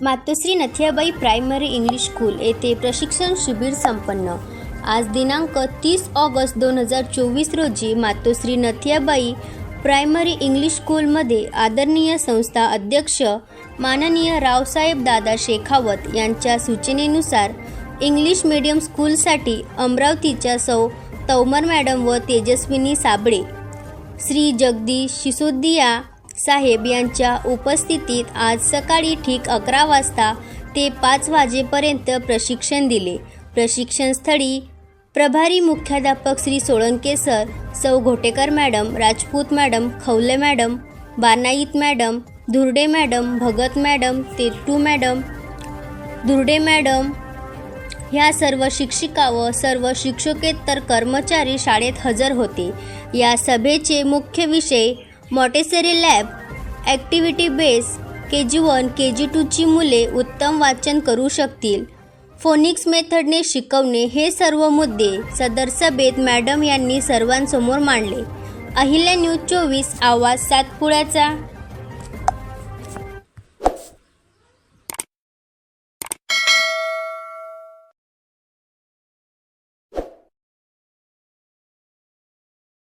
Matoshri Nathiyabai primary English school येथे प्रशिक्षण शिबिर संपन्न. आज दिनांक तीस ऑगस्ट दोन हजार चोवीस रोजी मातोश्री नथियाबाई प्रायमरी इंग्लिश स्कूलमध्ये आदरणीय संस्था अध्यक्ष माननीय रावसाहेब दादा शेखावत यांच्या सूचनेनुसार इंग्लिश मीडियम स्कूलसाठी अमरावतीच्या सौ तौमर मॅडम व तेजस्विनी साबळे श्री जगदीश सिसोदिया साहेब यांच्या उपस्थितीत आज सकाळी ठीक अकरा वाजता ते पाच वाजेपर्यंत प्रशिक्षण दिले. प्रशिक्षणस्थळी प्रभारी मुख्याध्यापक श्री सोळंके सर सौ Ghotekar madam Rajput madam Khawale madam Banait madam Dhurde madam Bhagat madam Tettu madam Dhurde madam ह्या सर्व शिक्षिका व सर्व शिक्षकेतर कर्मचारी शाळेत हजर होते. या सभेचे मुख्य विषय Montessori lab activity base K G one K G टूची मुले उत्तम वाचन करू शकतील. फोनिक्स मेथडने शिकवणे हे सर्व मुद्दे सदर सभेत मॅडम यांनी सर्वांसमोर मांडले. अहिल्या न्यूज चोवीस आवाज सातपुड्याचा.